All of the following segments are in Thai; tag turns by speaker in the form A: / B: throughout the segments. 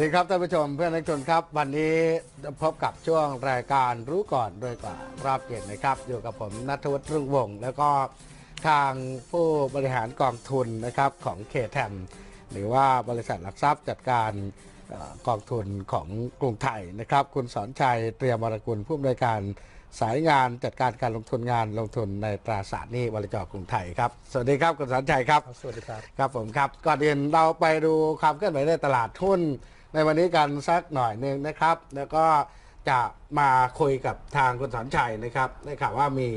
A: สดีครับท่านผู้ชมเพื่อนนักชนครับ วันนี้พบกับช่วงรายการรู้ก่อนด้วยกว่ารอบเย็นนะครับ อยู่กับผมนัทวุฒิรุ่งวงศ์แล้วก็ทางผู้บริหารกองทุนนะครับของเคแทมหรือว่าบริษัทหลักทรัพย์จัดการเอ่อกองทุนของกรุงไทยนะครับ คุณสอนชัยเตรียมวรกุลผู้อำนวยการสายงานจัดการการลงทุนงานลงทุนในตราสารหนี้บริจกรุงไทยครับสวัสดีครับคุณสอนชัยครับ
B: สวัสดีครับ
A: ครับผมครับก่อนอื่นเราไปดูความเคลื่อนไหวในตลาดหุ้น ในวันนี้กันสักหน่อยหนึ่งนะครับ แล้วก็จะมาคุยกับทางคุณสอนชัยนะครับได้ข่าวว่ามี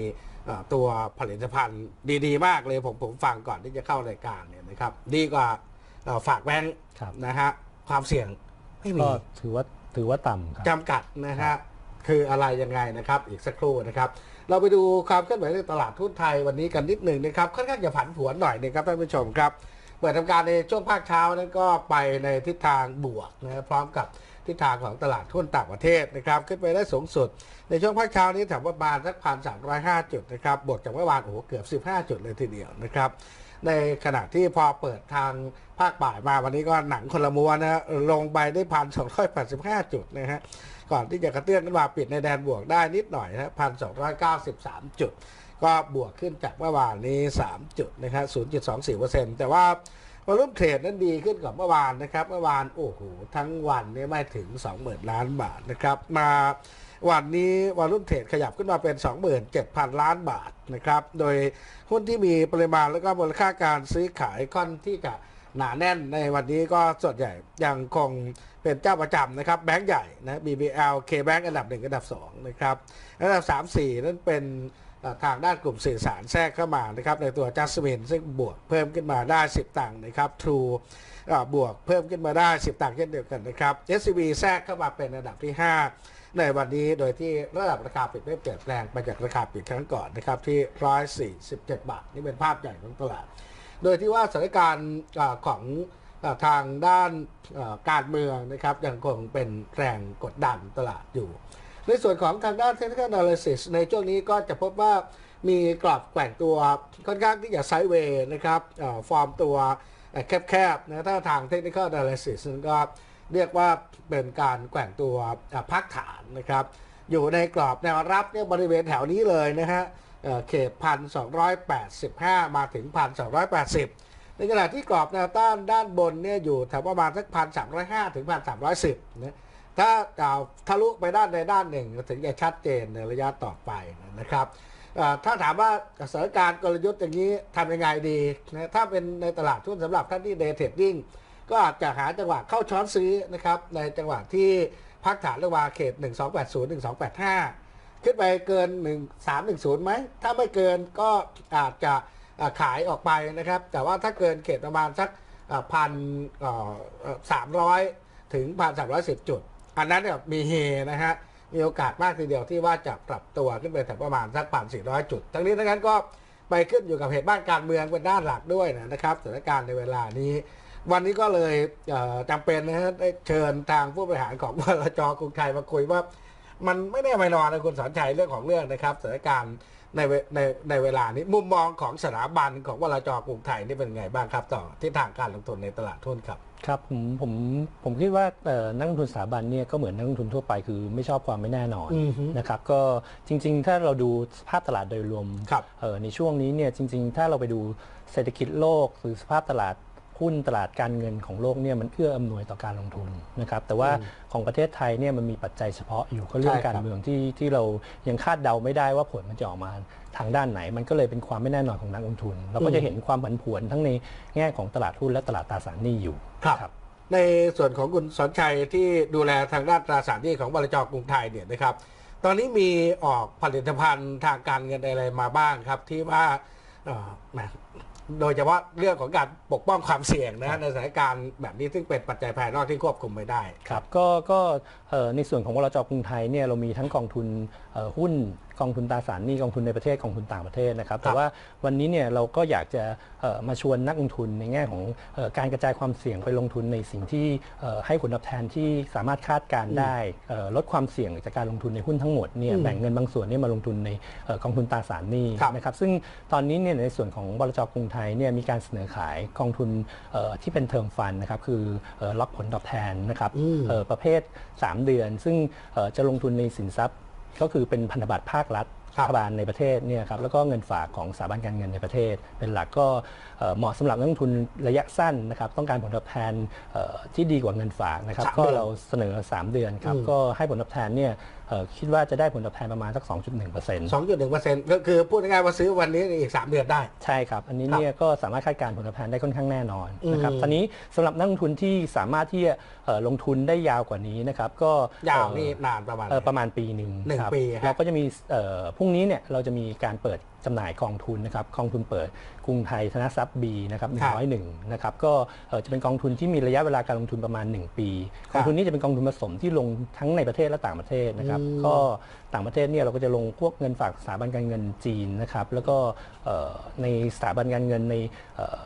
A: เอ่อตัวผลิตภัณฑ์ดีๆ มากเลยผมผมฟังก่อนที่จะเข้ารายการเนี่ยนะครับดีกว่าเอ่อฝากแบงค์
B: ครับ
A: นะฮะความเสี่ยงไม่มี
B: ก็ถือว่าถือว่าต่ำครับ
A: จำกัดนะฮะคืออะไรยังไงนะครับ อีกสักครู่นะครับ เราไปดูความเคลื่อนไหวในตลาดหุ้นไทยวันนี้กันนิดหนึ่งนะครับค่อนข้างจะผันผวนหน่อยนะครับท่านผู้ชมครับ เปิดทำการในช่วงภาคเช้านั้นก็ไปในทิศทางบวกนะพร้อมกับทิศทางของตลาดหุ้นต่างประเทศนะครับ ขึ้นไปได้สูงสุด ในช่วงภาคเช้านี้แถวประมาณสักพันสามร้อยห้าจุดนะครับบวกจากเมื่อวานโอ้โหเกือบสิบห้าจุดเลยทีเดียวนะครับ ในขณะที่พอเปิดทางภาคบ่ายมาวันนี้ก็หนังคนละม้วนนะลงไปได้พันสองร้อยแปดสิบห้าจุดนะฮะก่อนที่จะกระเตื้องขึ้นมาปิดในแดนบวกได้นิดหน่อยนะพันสองร้อยเก้าสิบสามจุด ก็บวกขึ้นจากเมื่อวานนี้ 3 จุดนะครับ0.24%แต่ว่าวอลุ่มเทรดนั้นดีขึ้นกว่าเมื่อวานนะครับ เมื่อวานโอ้โหทั้งวันนี้ไม่ถึง20,000ล้านบาทนะครับ มาวันนี้วอลุ่มเทรดขยับขึ้นมาเป็น 27,000 ล้านบาทนะครับ โดยหุ้นที่มีปริมาณแล้วก็มูลค่าการซื้อขายค่อนที่จะหนาแน่นในวันนี้ก็ส่วนใหญ่ยังคงเป็นเจ้าประจำนะครับ แบงก์ใหญ่นะ BBL K-Bank อันดับหนึ่งอันดับสองนะครับ อันดับสามสี่นั่นเป็น ทางด้านกลุ่มสื่อสารแทรกเข้ามานะครับในตัวจัสมินซึ่งบวกเพิ่มขึ้นมาได้ 10 ตังค์นะครับ True เอ่อบวกเพิ่มขึ้นมาได้ 10 ตังค์เช่นเดียวกันนะครับ SCB แทรกเข้ามาเป็นอันดับที่ 5 ในวันนี้โดยที่ระดับราคาปิดไม่เปลี่ยนแปลงไปจากราคาปิดครั้งก่อนนะครับที่ 147 บาท นี่เป็นภาพใหญ่ของตลาด โดยที่ว่าสถานการณ์ของทางด้านการเมืองนะครับยังคงเป็นแรงกดดันตลาดอยู่ ในส่วนของทางด้าน Technical Analysis ในช่วงนี้ก็จะพบว่ามีกรอบแกว่งตัวค่อนข้างที่จะไซด์เวย์นะครับฟอร์มตัวแคบๆนะถ้าทาง Technical Analysis ก็เรียกว่าเป็นการแกว่งตัวพักฐานนะครับ อยู่ในกรอบแนวรับเนี่ยบริเวณแถวนี้เลยนะฮะเอ่อเขตพันสองมาถึงพันสองในขณะที่กรอบแนวต้านด้านบนเนี่ยอยู่แถวประมาณสักพันสามถึงพันสามนะ ถ้าเอาทะลุไปด้านใดด้านหนึ่งถึงจะชัดเจนในระยะต่อไปนะครับถ้าถามว่าสถานการณ์กลยุทธ์อย่างนี้ทำยังไงดีนะถ้าเป็นในตลาดทุนสำหรับท่านที่เดย์เทรดดิ้งก็อาจจะหาจังหวะเข้าช้อนซื้อนะครับในจังหวะที่พักฐานระหว่างเขต 1280 1285 ขึ้นไปเกิน 1310ไหมถ้าไม่เกินก็อาจจะขายออกไปนะครับ แต่ว่าถ้าเกินเขตประมาณสักพันสามร้อยถึงพันสามร้อยสิบจุด อันนั้นเนี่ยมีเฮนะฮะมีโอกาสมากทีเดียวที่ว่าจะปรับตัวขึ้นไปถึงประมาณสักพันสี่ร้อยจุด ทั้งนี้ทั้งนั้นก็ไปขึ้นอยู่กับเหตุบ้านการเมืองเป็นด้านหลักด้วยนะครับสถานการณ์ในเวลานี้ วันนี้ก็เลยเอ่อจำเป็นนะฮะได้เชิญทางผู้บริหารของบลจกรุงไทยมาคุยว่า มันไม่แน่ไม่นอนนะคุณสอนชัยเรื่องของเรื่องนะครับสถานการณ์ในเวในในเวลานี้มุมมองของสถาบันของวลจกรุงไทยนี่เป็นไงบ้างครับ ต่อทิศทางการลงทุนในตลาดทุนครับ
B: ครับผมผมผมคิดว่าเอ่อนักลงทุนสถาบันเนี่ยก็เหมือนนักลงทุนทั่วไปคือไม่ชอบความไม่แน่นอน
A: อือฮึ
B: นะครับก็จริง ๆ ถ้าเราดูสภาพตลาดโดยรวม
A: ครับ
B: เอ่อในช่วงนี้เนี่ยจริง ๆ ถ้าเราไปดูเศรษฐกิจโลกหรือสภาพตลาดหุ้นตลาดการเงินของโลกเนี่ยมันเอื้ออำนวยต่อการลงทุนนะครับแต่ว่าของประเทศไทยเนี่ยมันมีปัจจัยเฉพาะอยู่ก็เรื่อง
A: ใช่ครับ
B: การเมืองที่ที่เรายังคาดเดาไม่ได้ว่าผลมันจะออกมา ทางด้านไหน มันก็เลยเป็นความไม่แน่นอนของนักลงทุน เราก็จะเห็นความผันผวนทั้งในแง่ของตลาดหุ้นและตลาดตราสารหนี้อยู่
A: ครับในส่วนของคุณสอนชัยที่ดูแลทางด้านตราสารหนี้ของบลจกรุงไทยเนี่ยนะครับ ตอนนี้มีออกผลิตภัณฑ์ทางการเงินอะไรมาบ้างครับ ที่ว่าเอ่อแหมโดยเฉพาะเรื่องของการปกป้องความเสี่ยงนะในสถานการณ์แบบนี้ซึ่งเป็นปัจจัยภายนอกที่ควบคุมไม่ได้
B: ครับก็ก็เอ่อในส่วนของวลจกรุงไทยเนี่ยเรามีทั้งกองทุนเอ่อหุ้นกองทุนตราสารหนี้กองทุนในประเทศกองทุนต่างประเทศนะครับ แต่ว่าวันนี้เนี่ยเราก็อยากจะเอ่อมาชวนนักลงทุนในแง่ของเอ่อการกระจายความเสี่ยงไปลงทุนในสิ่งที่เอ่อให้ผลตอบแทนที่สามารถคาดการณ์ได้เอ่อลดความเสี่ยงจากการลงทุนในหุ้นทั้งหมดเนี่ย
A: อืม
B: แบ่งเงินบางส่วนเนี่ยมาลงทุนในเอ่อกองทุนตราสารหนี้
A: ครับ
B: นะครับซึ่งตอนนี้เนี่ยในส่วนของบลจกรุงไทยเนี่ยมีการเสนอขายกองทุนเอ่อที่เป็นเทอมฟันนะครับคือเอ่อล็อกผลตอบแทนนะครับ
A: อืม
B: เอ่อประเภท 3 เดือน ซึ่งเอ่อจะลงทุนในสินทรัพย์ ก็คือเป็นพันธบัตรภาครัฐ
A: ครับ
B: รัฐบาลในประเทศเนี่ยครับแล้วก็เงินฝากของสถาบันการเงินในประเทศ เป็นหลักก็เอ่อเหมาะสำหรับนักลงทุนระยะสั้นนะครับต้องการผลตอบแทนเอ่อที่ดีกว่าเงินฝากนะครับ
A: สาม
B: ก็
A: เดือน
B: เราเสนอ 3 เดือนครับ
A: อืม
B: ก็ให้ผลตอบแทนเนี่ยเอ่อ คิดว่าจะได้ผลตอบแทนประมาณสัก 2.1%
A: สองจุดหนึ่งเปอร์เซ็นต์ก็คือพูดง่ายๆว่าซื้อวันนี้อีกสามเดือนได้
B: ใช่ครับ อันนี้
A: ครับ
B: เนี่ยก็สามารถคาดการณ์ผลตอบแทนได้ค่อนข้างแน่นอนนะครับ
A: อืม
B: ตอนนี้สำหรับนักลงทุนที่สามารถที่จะเอ่อลงทุนได้ยาวกว่านี้นะครับก็
A: ยาว
B: เอ่อ
A: นี่นานประมาณ
B: เอ่อประมาณปีหนึ่ง
A: หนึ่ง
B: ครับ
A: ปีฮะ
B: เราก็จะมีเอ่อพรุ่งนี้เนี่ยเราจะมีการเปิด จำหน่ายกองทุนนะครับกองทุนเปิดกรุงไทยธนทรัพย์บีนะครับหนึ่
A: ครั
B: ง
A: บ
B: ร้อยหนึ่งนะครับก็เอ่อจะเป็นกองทุนที่มีระยะเวลาการลงทุนประมาณ 1 ปี
A: ค
B: ก
A: รับ
B: องทุนนี้จะเป็นกองทุนผสมที่ลงทั้งในประเทศและต่างประเทศนะครับ
A: อืม
B: ก็ต่างประเทศเนี่ยเราก็จะลงพวกเงินฝากสถาบันการเงินจีนนะครับแล้วก็เอ่อในสถาบันการเงินในเอ่อ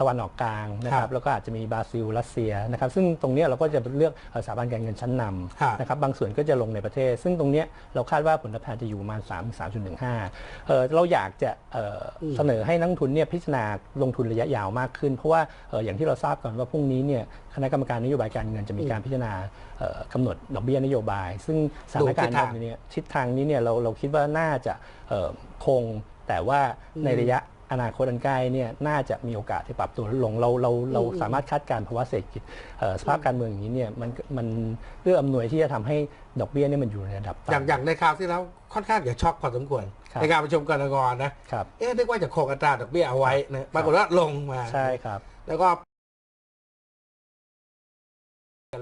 B: ตะวันออกกลางนะค
A: ครั
B: รั
A: บบ
B: แล้วก็อาจจะมีบราซิลรัสเซียนะครับซึ่งตรงเนี้ยเราก็จะเลือกเอ่อสถาบันการเงินชั้นน
A: ครับำ
B: นะครับบางส่วนก็จะลงในประเทศ ซึ่งตรงเนี้ยเราคาดว่าผลตอบแทนจะอยู่ประมาณ 3 3.15เอ่อเราอยากจะเอ่ออ
A: ม
B: เสนอให้นักลงทุนเนี่ยพิจารณาลงทุนระยะยาวมากขึ้น เพราะว่าเอ่ออย่างที่เราทราบก่อนว่าพรุ่งนี้เนี่ยคณะกรรมการนโยบายการเงินจะมีการพิจารณาเอ่อกำหนดดอกเบี้ยนโยบาย ซึ่งสถานการณ์แบบนี้เนี่ยทิศทางนี้เนี่ยเราเราคิดว่าน่าจะเอ่อคงแต่ว่าในระยะ อนาคตอันใกล้เนี่ยน่าจะมีโอกาสที่ปรับตัวลดลงเราเราเราสามารถคาดการณ์ภาวะเศรษฐกิจเอ่อสภาพการเมืองอย่างนี้เนี่ยมันมันเอื้ออำนวยที่จะทำให้ดอกเบี้ยเนี่ยมันอยู่ในระดับ
A: อย่าง
B: ต่ำ
A: อย่างในคราวที่แล้วค่อนข้างจะช็อกพอสมควร
B: ครับ
A: ในการประชุมกรงงนะ ครับ เอ๊ะนึกว่าจะคงอัตราดอกเบี้ยเอาไว้นะปรากฏว่าลงมา
B: ใช่ครับ
A: แล้วก็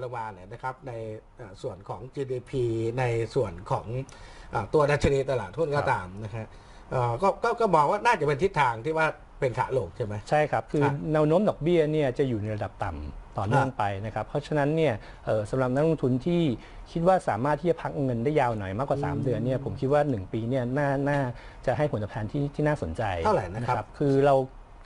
A: ลงมาเนี่ยนะครับในเอ่อส่วนของ GDP ในส่วนของเอ่อตัวดัชนีตลาดหุ้นก็
B: ครับ
A: ตามนะฮะ เอ่อก็ก็ก็มองว่าน่าจะเป็นทิศทางที่ว่าเป็นขาลงใช่ไหม
B: ใช่ครับ คือ
A: ครับ
B: แนวโน้มดอกเบี้ยเนี่ยจะอยู่ในระดับต่ำต่อเนื่อง
A: ฮะ
B: ไปนะครับ เพราะฉะนั้นเนี่ยเอ่อสำหรับนักลงทุนที่คิดว่าสามารถที่จะพักเงินได้ยาวหน่อยมากกว่า 3 เดือนเนี่ยผมคิดว่า 1 ปีเนี่ยน่าน่าจะให้ผลตอบแทนที่ที่น่าสนใจ
A: เท่าไหร่นะครับ
B: คือเรา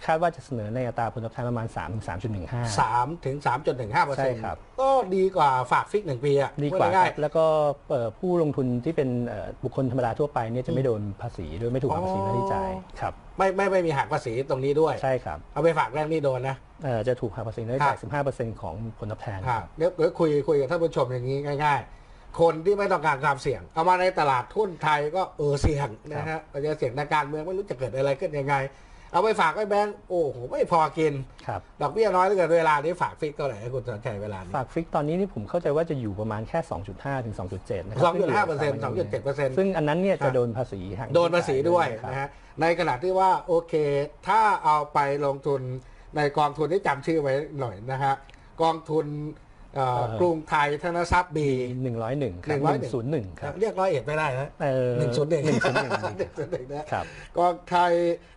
B: คาดว่าจะเสนอในอัตราผลตอบแทนประมาณ 3-3.15
A: สามถึงสามจุดหนึ่งห้าเปอร์
B: ใช่
A: เซ็นต์
B: ครับ
A: ก็ดีกว่าฝากฟิกหนึ่งปีอะ
B: ดีกว่า
A: พู
B: ค
A: ง่า
B: รั
A: ย
B: บแล้วก็เอ่อผู้ลงทุนที่เป็นเอ่อบุคคลธรรมดาทั่วไปเนี่ยจะไม่โดนภาษีโดยไม่ถูกหักภาษีหน้าที่จ่ายครับ
A: ๆไม่ไม่ไม่มีหักภาษีตรงนี้ด้วย
B: ใช่ครับ
A: เอาไปฝากแรกนี่โดนนะ
B: เอ่อจะถูกหักภาษีหน้าที่จ่าย
A: ครับ
B: 15%ของผลตอบแทน
A: ครับเดี๋ยวเดี๋ยวคุยคุยกับท่านผู้ชมอย่างนี้ง่าย ๆ คนที่ไม่ต้องการความเสี่ยง เอามาในตลาดทุนไทยก็เออเสี่ยงนะฮะอาจจะเสี่ยงทางการเมืองไม่รู้จะเกิดอะไรขึ้นยังไง เอาไปฝากไว้แบงก์โอ้โหไม่พอกิน
B: ครับ
A: ดอกเบี้ยน้อยเหลือเกินเวลานี้ฝากฟิกเท่าไหร่ให้คุณสนใจเวลานี้
B: ฝากฟิกตอนนี้นี่ผมเข้าใจว่าจะอยู่ประมาณแค่ 2.5 ถึง 2.7นะครั
A: สองจุดห้าเปอร์เซ็นต์สองจุดเจ็ดเปอร์เซ็นต์
B: ซึ่งอันนั้นเนี่ย
A: ครั
B: จะ
A: บ
B: โดนภาษีหัก
A: โดนภาษีด้วย
B: ครับ
A: นะฮะในขณะที่ว่าโอเค ถ้าเอาไปลงทุนในกองทุนที่จำชื่อไว้หน่อยนะฮะกองทุนเอ่อ กรุงไทยธนทรัพย์บี
B: 101ครับ
A: 101
B: 101ครับ
A: เรียกร้อยเอ็ดไม่ได้นะ
B: เออ
A: หนึ่งศูนย์หนึ่ง
B: 101
A: หนึ่งศูนย์หนึ่งนะ
B: ครับ
A: กองไทย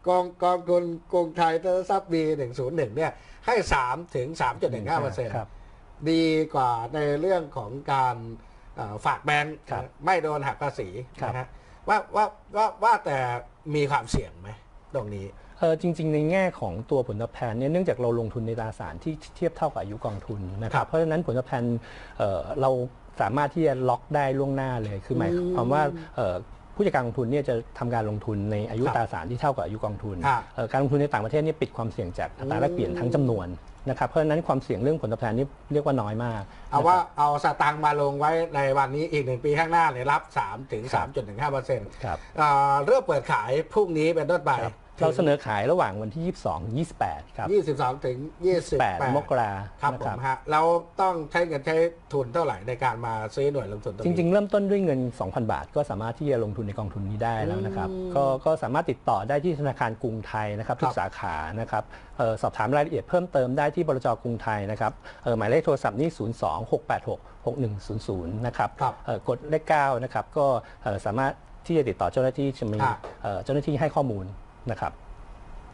A: กองกองทุนกรุงไทยธนทรัพย์บีหนึ่งศูนย์หนึ่งเนี่ยให้สามถึงสามจุดหนึ่งห้าเปอร์เซ็นต์
B: ครับ
A: ดีกว่าในเรื่องของการเอ่อฝากแบงก์
B: ครับ
A: ไม่โดนหักภาษี
B: ครับ
A: นะฮะว่าว่าว่าว่าแต่มีความเสี่ยงไหมตรงนี้
B: เออจริง ๆ ในแง่ของตัวผลตอบแทนเนี่ยเนื่องจากเราลงทุนในตราสารที่เทียบเท่ากับอายุกองทุนนะค
A: ครั
B: รับบเพราะฉะนั้นผลตอบแทนเอ่อเราสามารถที่จะล็อกได้ล่วงหน้าเลย คือหมายความว่าเอ่อผู้จัดการกองทุนเนี่ยจะทำการลงทุนในอายุ
A: ครับ
B: ตราสารที่เท่ากับอายุกองทุน
A: ครับ
B: เอ่อการลงทุนในต่างประเทศเนี่ยปิดความเสี่ยงจากอัตราแลกเปลี่ยนทั้งจำนวนนะครับเพราะฉะนั้นความเสี่ยงเรื่องผลตอบแทนนี่เรียกว่าน้อยมาก
A: เอาว่า
B: นะครับ
A: เอาสตังค์มาลงไว้ในวันนี้อีกหนึ่งปีข้างหน้าเนี่ยรับ3ถึง
B: ครับ
A: 3.15เปอร์เซ็นต์
B: ครับ
A: เริ่มเปิดขายพรุ่งนี้เป็นต้นไป
B: ครับ เราเสนอขายระหว่างวันที่ 22 28 ครับ
A: 22 ถึง
B: 8
A: 28
B: มกรา
A: ครับ
B: นะ
A: ผมฮะเราต้องใช้เงินใช้ทุนเท่าไหร่ในการมาซื้อหน่วยลงทุนตรง
B: จ
A: นี้
B: ริง ๆ เริ่มต้นด้วยเงิน 2,000 บาท ก็สามารถที่จะลงทุนในกองทุนนี้ได้แล้วนะครับ
A: อืม
B: ก็ก็สามารถติดต่อได้ที่ธนาคารกรุงไทยนะครับทุ
A: ค
B: ก
A: รับ
B: สาขานะครับเอ่อสอบถามรายละเอียดเพิ่มเติมได้ที่บลจกรุงไทยนะครับเอ่อหมายเลขโทรศัพท์นี่ 026866100 นะครับ
A: ครับ
B: เอ่อกดเลข9นะครับก็เอ่อสามารถที่จะติดต่อเจ้าหน้าที่จะมี
A: ครับ
B: เอ่อเจ้าหน้าที่ให้ข้อมูล นะครับ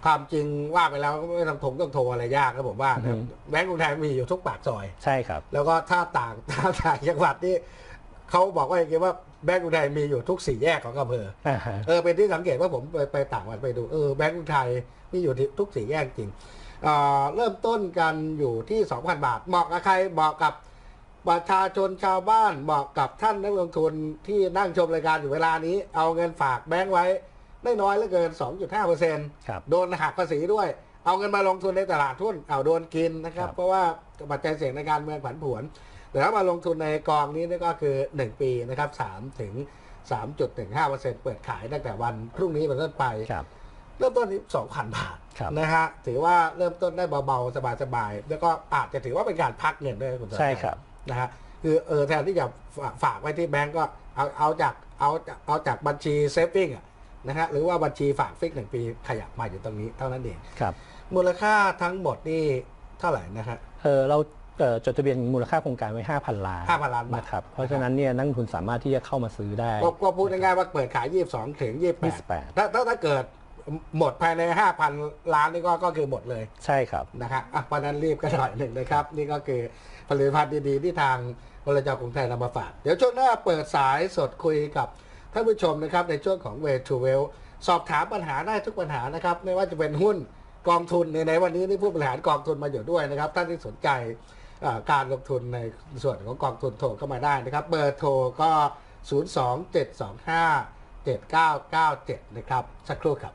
A: ความจริงว่าไปแล้วก็ไม่ต้องถมต้องโทรอะไรยากนะผมว่านะ
B: อือฮึ
A: แบงก์กรุงไทยมีอยู่ทุกปากซอย
B: ใช่ครับ
A: แล้วก็ถ้าต่างถ้าต่างจังหวัดนี่เขาบอกว่าอย่างนี้ว่าแบงก์กรุงไทยมีอยู่ทุกสี่แยกของอำเภอ
B: อ่าฮะ
A: เออเป็นที่สังเกตว่าผมไปไปต่างจังหวัดไปดูเออแบงก์กรุงไทยมีอยู่ที่ทุกสี่แยกจริงเอ่อเริ่มต้นกันอยู่ที่ 2,000 บาทเหมาะกับใครเหมาะกับประชาชนชาวบ้านเหมาะกับท่านนักลงทุนที่นั่งชมรายการอยู่เวลานี้ เอาเงินฝากแบงก์ไว้ ไม่น้อยเหลือเกิน 2.5เปอร์เซ็นต์
B: ครับ
A: โดนหักภาษีด้วย เอาเงินมาลงทุนในตลาดหุ้นเอาโดนกินนะครับ
B: ครับ
A: เพราะว่าปัจจัยเสี่ยงในการเมืองผันผวน แต่ถ้ามาลงทุนในกองนี้นี่ก็คือ 1 ปีนะครับ3ถึง 3.15%เปิดขายตั้งแต่วันพรุ่งนี้เป็นต้นไป
B: ครับ
A: เริ่มต้นที่2,000 บาท
B: ครับ
A: นะฮะถือว่าเริ่มต้นได้เบาๆ สบายๆ แล้วก็อาจจะถือว่าเป็นการพักเงินด้วยคุณสน
B: ใช่ครับ
A: นะฮะคือเออแทนที่จะฝากฝากไว้ที่แบงก์ก็เอาเอาจากเอาเอาจากบัญชีเซฟฟิ้งอะ นะฮะหรือว่าบัญชีฝากฟิกหนึ่งปีขยับมาอยู่ตรงนี้เท่านั้นเอง
B: ครับ
A: มูลค่าทั้งหมดนี่เท่าไหร่นะฮะ
B: เออเราเอ่อจดทะเบียนมูลค่าโครงการไว้ 5,000 ล้าน
A: 5,000ล้านบาท
B: นะครับเพราะฉะนั้นเนี่ยนักลงทุนสามารถที่จะเข้ามาซื้อได้
A: ก็ก็พูดง่ายๆว่าเปิดขาย 22 ถึง 28
B: 28
A: ถ้าถ้าถ้าเกิดหมดภายใน 5,000 ล้านนี่ก็ก็คือหมดเลย
B: ใช่ครับ
A: นะฮะอะเพราะฉะนั้นรีบกันหน่อยหนึ่งนะครับ นี่ก็คือผลิตภัณฑ์ดีๆ ที่ทางบริษัทกรุงไทยนำมาฝาก เดี๋ยวช่วงหน้าเปิดสายสดคุยกับ ท่านผู้ชมนะครับในช่วงของ Way to Well สอบถามปัญหาได้ทุกปัญหานะครับ ไม่ว่าจะเป็นหุ้นกองทุนในในวันนี้นี่ผู้บริหารกองทุนมาอยู่ด้วยนะครับ ท่านที่สนใจการลงทุนในส่วนของกองทุนโทรเข้ามาได้นะครับ เบอร์โทรก็ 027257997 นะครับ สักครู่ครับ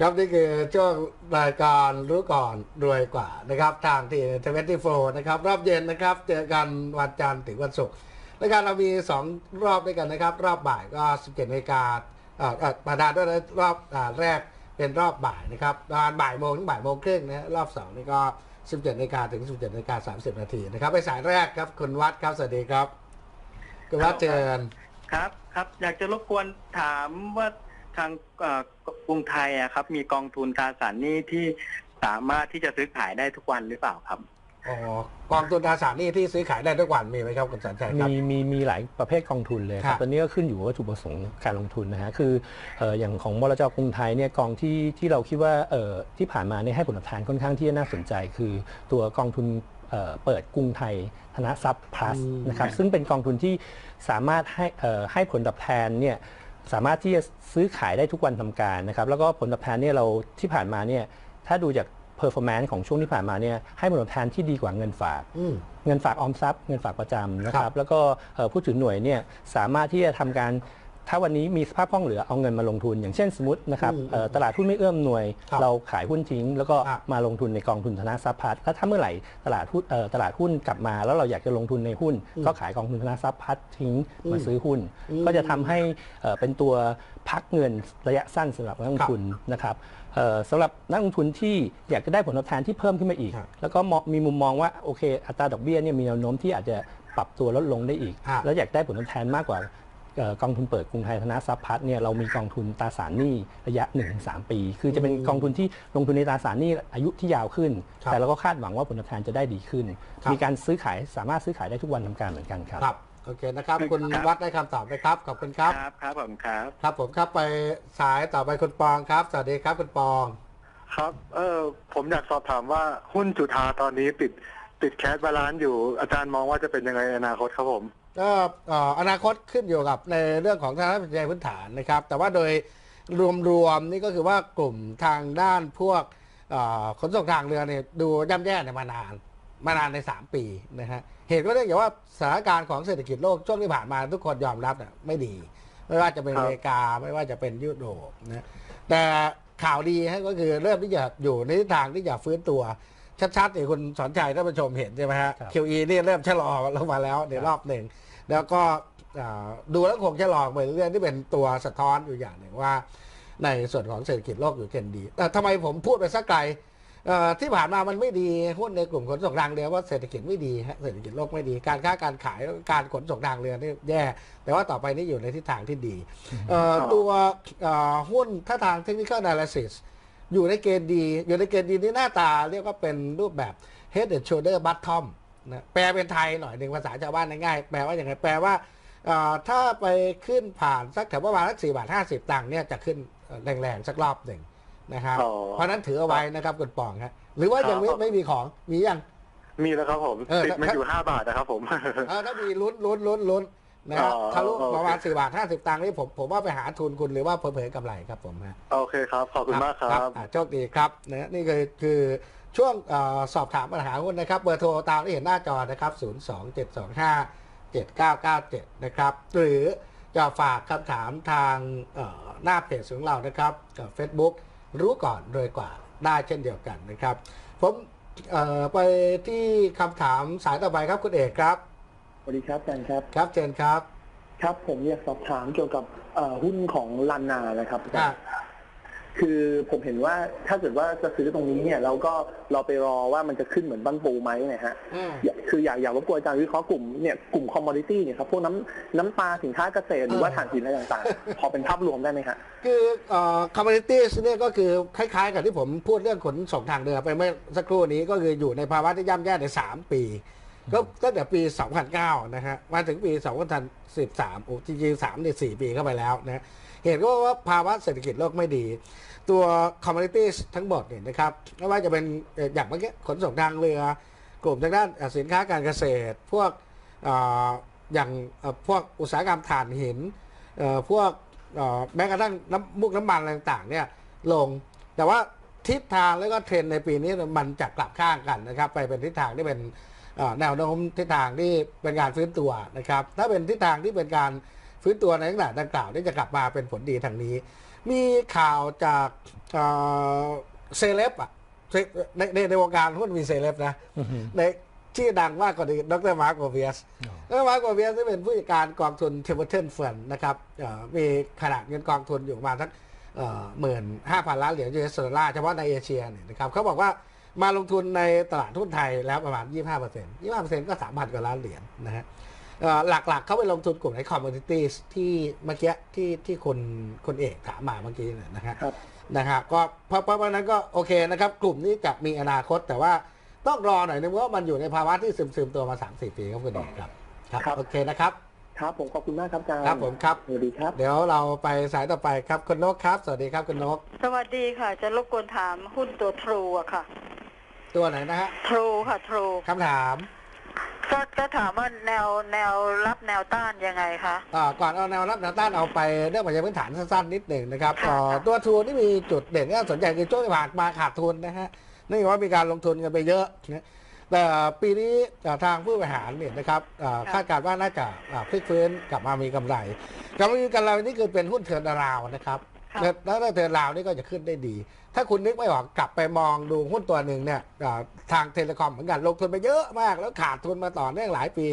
A: ครับนี่คือช่วงรายการรู้ก่อนรวยกว่านะครับ ทางที่ทเวนตี้โฟนะครับรอบเย็นนะครับ เจอกันวันจันทร์ถึงวันศุกร์รายการเรามี 2 รอบด้วยกันนะครับ รอบบ่ายก็ 17นาฬิกาเอ่อเอ่อประดานด้วยนะรอบอ่าแรกเป็นรอบบ่ายนะครับประมาณบ่ายโมงถึงบ่ายโมงครึ่งนะรอบสองนี่ก็ 17นาฬิกาถึง 17นาฬิกา30 นาทีนะครับไปสายแรกครับคุณวัดครับสวัสดีครับคุณวัดเชิญ
C: ครับครับ อยากจะรบกวนถามว่า ทางเอ่อกรุงไทยอะครับ มีกองทุนตราสารหนี้ที่สามารถที่จะซื้อขายได้ทุกวันหรือเปล่าครับ
A: อ๋อกองทุนตราสารหนี้ที่ซื้อขายได้ทุกวันมีไหมครับคุณสันชัยครับ
B: มีมีมีหลายประเภทกองทุนเลยค
A: ครั
B: รับบตอนนี้ก็ขึ้นอยู่กับวัตถุประสงค์การลงทุนนะฮะคือเอ่ออย่างของบลจกรุงไทยเนี่ยกองที่ที่เราคิดว่าเอ่อที่ผ่านมาเนี่ยให้ผลตอบแทนค่อนข้างที่จะน่าสนใจ คือตัวกองทุนเอ่อเปิดกรุงไทยธนทรัพย์ plus
A: อืม
B: นะครับซึ่งเป็นกองทุนที่สามารถให้เอ่อให้ผลตอบแทนเนี่ย สามารถที่จะซื้อขายได้ทุกวันทำการนะครับแล้วก็ผลตอบแทนเนี่ยเราที่ผ่านมาเนี่ยถ้าดูจาก performance ของช่วงที่ผ่านมาเนี่ยให้ผลตอบแทนที่ดีกว่าเงินฝาก
A: อืม
B: เงินฝากออมทรัพย์ เงินฝากประจำนะค
A: ครั
B: รับบแล้วก็เอ่อผู้ถือหน่วยเนี่ยสามารถที่จะทำการ ถ้าวันนี้มีสภาพคล่องเหลือเอาเงินมาลงทุน อย่างเช่นสมมตินะครับ
A: อืม
B: เอ่อตลาดหุ้นไม่เอื้อมหน่วย
A: ครับ
B: เราขายหุ้นทิ้ง แล้วก็
A: ครับ
B: มาลงทุนในกองทุนธนาทรัพย์พัฒน์แล้วถ้าเมื่อไหร่ตลาดหุ้นเอ่อตลาดหุ้นกลับมา แล้วเราอยากจะลงทุนในหุ้น ก็ขายกองทุนธนาทรัพย์พัฒน์ทิ้งมาซื้อหุ้น ก็จะทำให้เอ่อเป็นตัวพักเงินระยะสั้นสำหรับนักลงทุนนะครับเอ่อสำหรับนักลงทุนที่อยากจะได้ผลตอบแทนที่เพิ่มขึ้นมาอีก
A: ครับ
B: แล้วก็มองมีมุมมองว่าโอเคอัตราดอกเบี้ยเนี่ยมีแนวโน้มที่อาจจะปรับตัวลดลงได้อีก
A: ฮะ
B: แล้วอยากได้ผลตอบแทนมากกว่าเอ่อ กองทุนเปิดกรุงไทยธนทรัพย์พัฒน์เนี่ยเรามีกองทุนตราสารหนี้ระยะ 1-3 ปี คือจะเป็นกองทุนที่ลงทุนในตราสารหนี้อายุที่ยาวขึ้น
A: ครับ
B: แต่เราก็คาดหวังว่าผลตอบแทนจะได้ดีขึ้น
A: ครับ
B: มีการซื้อขายสามารถซื้อขายได้ทุกวันทำการเหมือนกันครับ
A: ครับโอเคนะครับ คุณ
C: ครับ
A: วัดได้คำตอบไหมครับขอบคุณครับ
C: ครับครับผมครับ
A: ครับผมครับไปสายต่อไปคุณปองครับ สวัสดีครับคุณปอง
D: ครับ เออผมอยากสอบถามว่าหุ้นจุธาตอนนี้ติดติดแคสบาลานซ์อยู่อาจารย์มองว่าจะเป็นยังไงในอนาคตครับผม
A: ก็เอ่ออนาคตขึ้นอยู่กับในเรื่องของทางด้านปัจจัยพื้นฐานนะครับ แต่ว่าโดยรวมๆนี่ก็คือว่ากลุ่มทางด้านพวกเอ่อขนส่งทางเรือเนี่ยดูย่ำแย่เนี่ยมานานมานานใน 3 ปีนะฮะเหตุก็เนื่องจากว่าสถานการณ์ของเศรษฐกิจโลกช่วงที่ผ่านมาทุกคนยอมรับเนี่ยไม่ดี ไม่ว่าจะเป็น
D: ครั
A: อบเมริกาไม่ว่าจะเป็นยุโรปนะแต่ข่าวดีฮะก็คือเริ่มที่จะอยู่ในทิศทางที่จะฟื้นตัวชัดๆเนี่ยคุณสอนชัยท่านผู้ชมเห็นใช่ไหมฮะ
B: ครับ
A: QE นี่เริ่มชะลอลงมาแล้วในรอบหนึ่ง แล้วก็ดูแล้วคงชะลอกไปเรื่อยที่เป็นตัวสะท้อนอยู่อย่างหนึ่งว่า ในส่วนของเศรษฐกิจโลกอยู่เกณฑ์ดีแต่ทำไมผมพูดไปสักไกลที่ผ่านมามันไม่ดีหุ้นในกลุ่มขนส่งทางเรือว่าเศรษฐกิจไม่ดีฮะเศรษฐกิจโลกไม่ดี การค้าการขายการขนส่งทางเรือนี่แย่ แต่ว่าต่อไปนี่อยู่ในทิศทางที่ดีตัวหุ้นถ้าทาง technical analysis อยู่ในเกณฑ์ดี อยู่ในเกณฑ์ดีนี่หน้าตาเรียกว่าเป็นรูปแบบ head and shoulder bottom นะแปลเป็นไทยหน่อยหนึ่งภาษาชาวบ้านง่ายๆแปลว่าอย่างไรแปลว่าเอ่อถ้าไปขึ้นผ่านสักแถวประมาณสักสี่บาทห้าสิบตังค์เนี่ยจะขึ้นเอ่อแรงๆสักรอบหนึ่งนะครับ
D: อ๋อ
A: เพราะฉะนั้นถือเอาไว้นะครับคุณปองฮะหรือว่ายังไม่
D: ครับ
A: ไม่มีของมียัง
D: มีแล้วครับผม
A: เออ
D: ติดมา
A: ถ้า
D: อยู่ห้าบาทนะครับผม
A: เออถ้ามีลุ้นลุ้นลุ้นลุ้นนะครับ
D: อ๋อ
A: ทะลุ
D: โอเค
A: ประมาณสี่บาทห้าสิบตังค์นี่ผมผมว่าไปหาทุนคุณหรือว่าเผลอๆกำไรครับผมฮะ
D: โอเคครับ ขอบคุณมากครับ
A: อ่าโชคดีครับนะนี่คือคือ ช่วงเออสอบถามปัญหาหุ้นนะครับเบอร์โทรตามที่เห็นหน้าจอนะครับ 0 2 7 2 5 7 9 9 7 นะครับ หรือจะฝากคำถามทางเอ่อหน้าเพจของเรานะครับกับ Facebook รู้ก่อนรวยกว่าได้เช่นเดียวกันนะครับ ผมเอ่อไปที่คำถามสายต่อไปครับคุณเอกครับ
E: สวัสดีครับอาจารย์ครับ
A: ครับเชิญครับ
E: ครับผมอยากสอบถามเกี่ยวกับเอ่อหุ้นของลานานะครับอาจารย์
A: อ่า
E: คือผมเห็นว่าถ้าเกิดว่าจะซื้อตรงนี้เนี่ยเราก็เราไปรอว่ามันจะขึ้นเหมือนบ้านปูไหมเนะฮะ
A: อืม
E: อยากคืออยากอยากรบกวนอาจารย์วิเคราะห์กลุ่มเนี่ยกลุ่มคอมมอดิตี้เนี่ยครับพวกน้ำน้ำปลาสินค้าเกษตรหรือว่า
A: เออ
E: ถ่านหินอะไรต่างๆ พอเป็นภาพรวมได้ไหมฮะ
A: คือเอ่อ communities เนี่ยก็คือคล้ายๆ กับที่ผมพูดเรื่องขนส่งทางเรือไปเมื่อสักครู่นี้ก็คืออยู่ในภาวะที่ย่ำแย่ใน 3 ปี ก็ตั้งแต่ปี 2009 นะฮะมาถึงปี 2013โอ้จริงๆ3เนี่ย4ปีเข้าไปแล้วนะเห็นก็ว่าภาวะเศรษฐกิจโลกไม่ดี ตัว communities ทั้งหมดเนี่ยนะครับไม่ว่าจะเป็นอย่างเมื่อกี้ขนส่งทางเรือ กลุ่มทางด้านสินค้าการเกษตร พวกอย่างพวกอุตสาหกรรมถ่านหินพวกแม้กระทั่งน้ำมุกน้ำมันอะไรต่างๆเนี่ยลงแต่ว่าทิศทางแล้วก็เทรนในปีนี้มันจะกลับข้างกันนะครับ ไปเป็นทิศทางที่เป็น แนวโน้มทิศทางที่เป็นการฟื้นตัวนะครับ ถ้าเป็นทิศทางที่เป็นการฟื้นตัวในลักษณะดังกล่าวที่จะกลับมาเป็นผลดีทางนี้ มีข่าวจากเอ่อเซเลบอะเซในในในวงการหุ้นมีเซเลบนะในชื่อดังมากกว่านี้ดรมาร์กโกเวียสดรมาร์กโกเวียสที่เป็นผู้จัดการกองทุนเทเ e อร์เทนเฟินนะครับเอ่อมีขนาดเงินกองทุนอยู่ประมาณสักหมื่นห้าพันล้านเหรียญยูเอสดอลลาร์เฉพาะในเอเชียเนี่ยนะครับเขาบอกว่า มาลงทุนในตลาดหุ้นไทยแล้วประมาณ 25เปอร์เซ็นต์25เปอร์เซ็นต์ก็ 3,000 กว่าล้านเหรียญนะฮะเอ่อหลักๆ เขาไปลงทุนกลุ่มในคอมมูนิตี้ที่เมื่อกี้ที่ที่คนคนเอกถามมาเมื่อกี้เนี่ยนะฮะ
E: ครับ
A: นะครับก็เพราะเพราะฉะนั้นก็โอเคนะครับ กลุ่มนี้จะมีอนาคตแต่ว่าต้องรอหน่อยนึงเพราะว่ามันอยู่ในภาวะที่ซึมซึมๆตัวมา 3 4 ปีครับคุณเอกครับครับ
E: ครับ
A: โอเคนะครับ
E: ครับผมขอบคุณมากครับอาจารย์
A: ครับผมครับ
E: สวัสดีครับ
A: เดี๋ยวเราไปสายต่อไปครับคุณนกครับ สวัสดีครับคุณนก
F: สวัสดีค่ะ จะรบกวนถามหุ้นตัวทรูอะค่ะ
A: ตัวไหนนะฮะ
F: ทรูค่ะทรู
A: คำถาม
F: ก็จะถามว่าแนวแนวรับแนวต้านยังไงคะ
A: อ่าก่อนเอาแนวรับแนวต้านเอาไปเรื่องปัจจัยพื้นฐานสั้นๆนิดหนึ่งนะครับ
F: ค่ะ
A: อ่า
F: ค่ะ
A: ตัวทูนที่มีจุดเด่นที่น่าสนใจคือช่วงที่ผ่านมาขาดทุนนะฮะเนื่องจากว่ามีการลงทุนกันไปเยอะนะแต่ปีนี้อ่าทางผู้บริหารเนี่ยนะครับอ่าคาดการณ์ว่าน่าจะอ่าพลิกฟื้นกลับมามีกำไรกำไรมีกำไรนี่คือเป็นหุ้นเทิร์นราวน์นะครับ
F: ค่ะ
A: แล้วแล้วถ้าเทิร์นราวน์นี่ก็จะขึ้นได้ดี ถ้าคุณนึกไม่ออกกลับไปมองดูหุ้นตัวหนึ่งเนี่ยอ่าทางเทเลคอมเหมือนกันลงทุนไปเยอะมาก แล้วขาดทุนมาต่อเนื่องหลายปี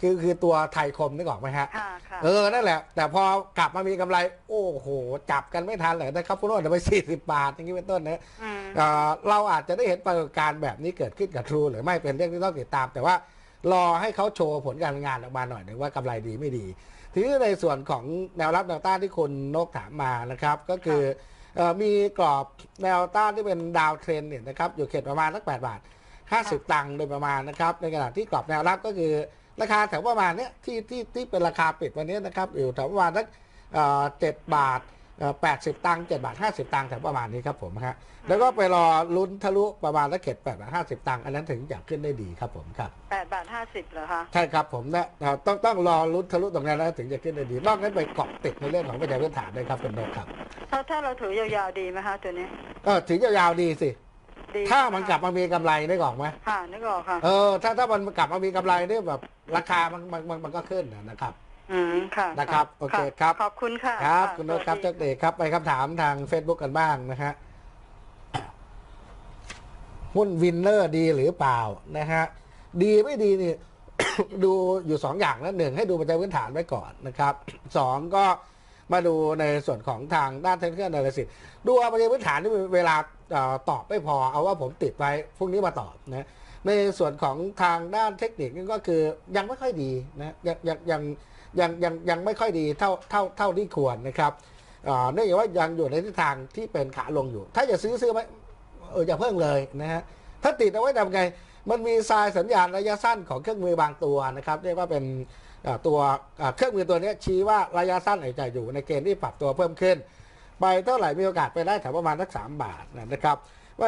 A: คือคือตัวไทยคมนึกออกไหมฮะ
F: ค่ะค่ะ
A: เออนั่นแหละ แต่พอกลับมามีกำไร โอ้โห จับกันไม่ทันเลยนะครับคุณโรจน์ไป40บาท อย่างนี้เป็นต้นนะ
F: อืม
A: เอ่อเราอาจจะได้เห็นปรากฏการณ์แบบนี้เกิดขึ้นกับทรูหรือไม่เป็นเรื่องที่ต้องติดตาม แต่ว่ารอให้เขาโชว์ผลการงานออกมาหน่อยหนึ่งว่ากำไรดีไม่ดี ทีนี้ในส่วนของแนวรับแนวต้านที่คุณนกถามมานะครับ ก็คือเอ่อ มีกรอบแนวต้านที่เป็นดาวเทรนเนี่ยนะครับอยู่เขตประมาณสัก8บาท 50 ตังค์โดยประมาณนะครับ ในขณะที่กรอบแนวรับก็คือราคาแถวประมาณเนี้ยที่ที่ที่เป็นราคาปิดวันนี้นะครับอยู่แถวประมาณสักเจ็ดบาทแปดสิบตังค์เจ็ดบาทห้าสิบตังค์แถวประมาณนี้ครับผมฮะแล้วก็ไปรอลุ้นทะลุประมาณสักเขตแปดบาทห้าสิบตังค์อันนั้นถึงจะขึ้นได้ดีครับผมครับ
F: แปดบาทห้าสิบเหรอคะ
A: ใช่ครับผมนะเอ่อต้องต้องรอลุ้นทะลุตรงนั้นแล้วถึงจะขึ้นได้ดีนอกนั้นไปเกาะติดในเรื่องของปัจจัยพื้นฐานด้วยครับคุณนกครับ
F: ถ้าถ้าเราถือยาวๆดีไหมคะตัวนี้
A: ก็ถือยาวๆดีสิ
F: ดี
A: ถ้ามันกลับมามีกำไรได้ก่อนไหม
F: ค่ะนึกออกค่ะ
A: เออ ถ้าถ้ามันกลับมามีกำไรเนี่ยแบบ ราคามันมันมันมันก็ขึ้นนะครับ
F: อืมค่ะ
A: นะครับโอเคะครับ
F: ขอบคุณค่ะ
A: ครับะคุณนกครับ
F: สวั
A: เจ้า
F: สดี
A: เด็กครับไปคำถามทาง Facebook กันบ้างนะฮะหุ้นวินเนอร์ดีหรือเปล่านะฮะดีไม่ดีนี่ ดูอยู่สองอย่างนะหนึ่งให้ดูปัจจัยพื้นฐานไว้ก่อนนะครับสองก็ มาดูในส่วนของทางด้านเทคนิคอนาลิซิสดูเอาประเด็นพื้นฐานที่เวลาตอบไม่พอเอาว่าผมติดไว้พรุ่งนี้มาตอบนะในส่วนของทางด้านเทคนิคนี่ก็คือยังไม่ค่อยดีนะยังยังยังยังยังยังไม่ค่อยดีเท่าเท่าเท่าที่ควรนะครับเนื่องจากว่ายังอยู่ในทิศทางที่เป็นขาลงอยู่ ถ้าจะซื้อซื้อไหมเอออย่าเพิ่งเลยนะฮะถ้าติดเอาไว้ทำไงมันมีทรายสัญญาณระยะสั้นของเครื่องมือบางตัวนะครับเรียกว่าเป็น ตัวเอ่อเครื่องมือตัวเนี้ยชี้ว่าระยะสั้นอาจจะอยู่ในเกณฑ์ที่ปรับตัวเพิ่มขึ้น ไปเท่าไหร่มีโอกาสไปได้แถวประมาณสักสามบาทนะครับไป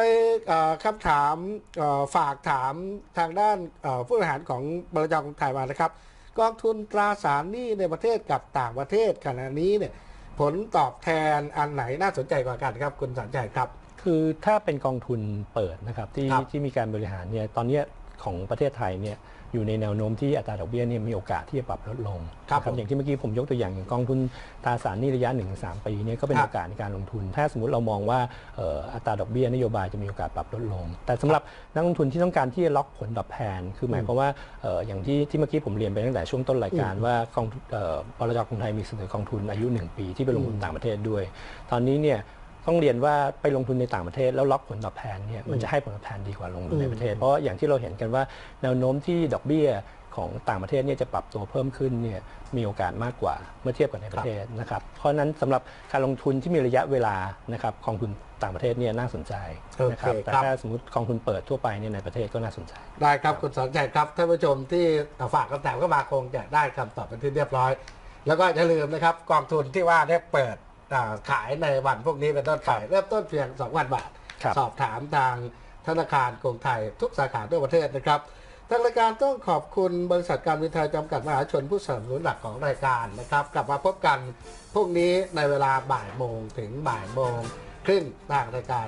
A: เอ่อคำถามเอ่อฝากถามทางด้านเอ่อผู้บริหารของบริจาคกรุงไทยมานะครับ กองทุนตราสารหนี้ในประเทศกับต่างประเทศขณะนี้เนี่ยผลตอบแทนอันไหนน่าสนใจกว่ากันครับ คุณสันชัยครับ
B: คือถ้าเป็นกองทุนเปิดนะครับที่
A: ครับ
B: ที่มีการบริหารเนี่ยตอนเนี้ยของประเทศไทยเนี่ย อยู่ในแนวโน้มที่อัตราดอกเบี้ยเนี่ยมีโอกาสที่จะปรับลดลง
A: ครับ
B: นะ
A: ผม
B: อย่างที่เมื่อกี้ผมยกตัวอย่างอย่างกองทุนตราสารหนี้ระยะ 1-3 ปีเนี่ยก็เป็น
A: ครับ
B: โอกาสในการลงทุน ถ้าสมมติเรามองว่าเอ่ออัตราดอกเบี้ยนโยบายจะมีโอกาสปรับลดลง แต่สำหรับนักลงทุนที่ต้องการที่จะล็อกผลตอบแทน คือหมายความว่าเอ่ออย่างที่ที่เมื่อกี้ผมเรียนไปตั้งแต่ช่วงต้นรายการว่ากองทุนเอ่อบลจกรุงไทยมีเสนอกองทุนอายุ 1 ปีที่ไปลงทุนต่างประเทศด้วย ตอนนี้เนี่ย ต้องเรียนว่าไปลงทุนในต่างประเทศแล้วล็อกผลตอบแทนเนี่ยมันจะให้ผลตอบแทนดีกว่าลงทุนในประเทศ เพราะอย่างที่เราเห็นกันว่าแนวโน้มที่ดอกเบี้ยของต่างประเทศเนี่ยจะปรับตัวเพิ่มขึ้นเนี่ยมีโอกาสมากกว่าเมื่อเทียบกับในประเทศนะครับเพราะฉะนั้นสำหรับการลงทุนที่มีระยะเวลานะครับกองทุนต่างประเทศเนี่ยน่าสนใจนะครับ
A: โอเค
B: แต่
A: ครับ
B: ถ้าสมมติกองทุนเปิดทั่วไปเนี่ยในประเทศก็น่าสนใจ
A: ได้ครับคุณสันชัยครับท่านผู้ชมที่ฝากคำถามเข้ามาคงจะได้คำตอบเป็นที่เรียบร้อย แล้วก็อย่าลืมนะครับกองทุนที่ว่าได้เปิด อ่าขายในวันพวกนี้เป็นต้นไปเริ่มต้นเพียง2วันบาท
B: ครับ
A: สอบถามทางธนาคารกรุงไทยทุกสาขาทั่วประเทศนะครับทางรายการต้องขอบคุณบริษัทการบินไทยจำกัดมหาชนผู้สนับสนุนหลักของรายการนะครับ กลับมาพบกันพรุ่งนี้ในเวลาบ่ายโมงถึงบ่ายโมงครึ่งทางรายการ